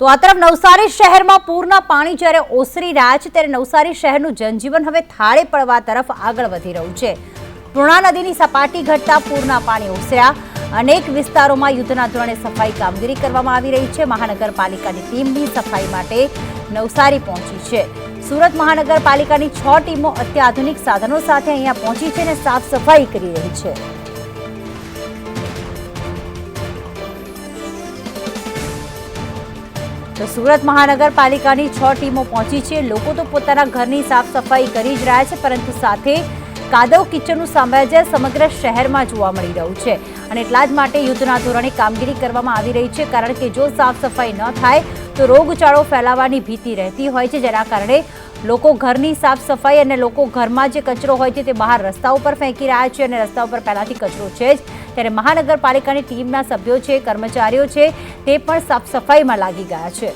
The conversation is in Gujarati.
તો આ તરફ નવસારી શહેરમાં પૂરના પાણી જ્યારે ઓસરી રહ્યા છે, ત્યારે નવસારી શહેરનું જનજીવન હવે થાળે પડવા તરફ આગળ વધી રહ્યું છે. પૂર્ણા નદીની સપાટી ઘટતા પૂરના પાણી ઓસર્યા. અનેક વિસ્તારોમાં યુદ્ધના ધોરણે સફાઈ કામગીરી કરવામાં આવી રહી છે. મહાનગરપાલિકાની ટીમની સફાઈ માટે નવસારી પહોંચી છે. સુરત મહાનગરપાલિકાની છ ટીમો અત્યાધુનિક સાધનો સાથે અહીંયા પહોંચી છે અને સાફ સફાઈ કરી રહી છે. તો સુરત મહાનગરપાલિકાની છ ટીમો પહોંચી છે. લોકો તો પોતાના ઘરની સાફ સફાઈ કરી જ રહ્યા છે, પરંતુ સાથે કાદવ કિચનનું સામ્રાજ્ય સમગ્ર શહેરમાં જોવા મળી રહ્યું છે અને એટલા જ માટે યુદ્ધના ધોરણે કામગીરી કરવામાં આવી રહી છે, કારણ કે જો સાફ સફાઈ ન થાય, તો રોગચાળો ફેલાવાની ભીતિ રહેતી હોય છે, જેના કારણે લોકો ઘરની સાફ સફાઈ અને લોકો ઘરમાં જે કચરો હોય છે, તે બહાર રસ્તા ઉપર ફેંકી રહ્યા છે અને રસ્તા ઉપર પહેલાંથી કચરો છે જ. ત્યારે મહાનગરપાલિકાની ટીમના સભ્યો છે કર્મચારીઓ છે તે પણ સાફ સફાઈમાં લાગી ગયા છે.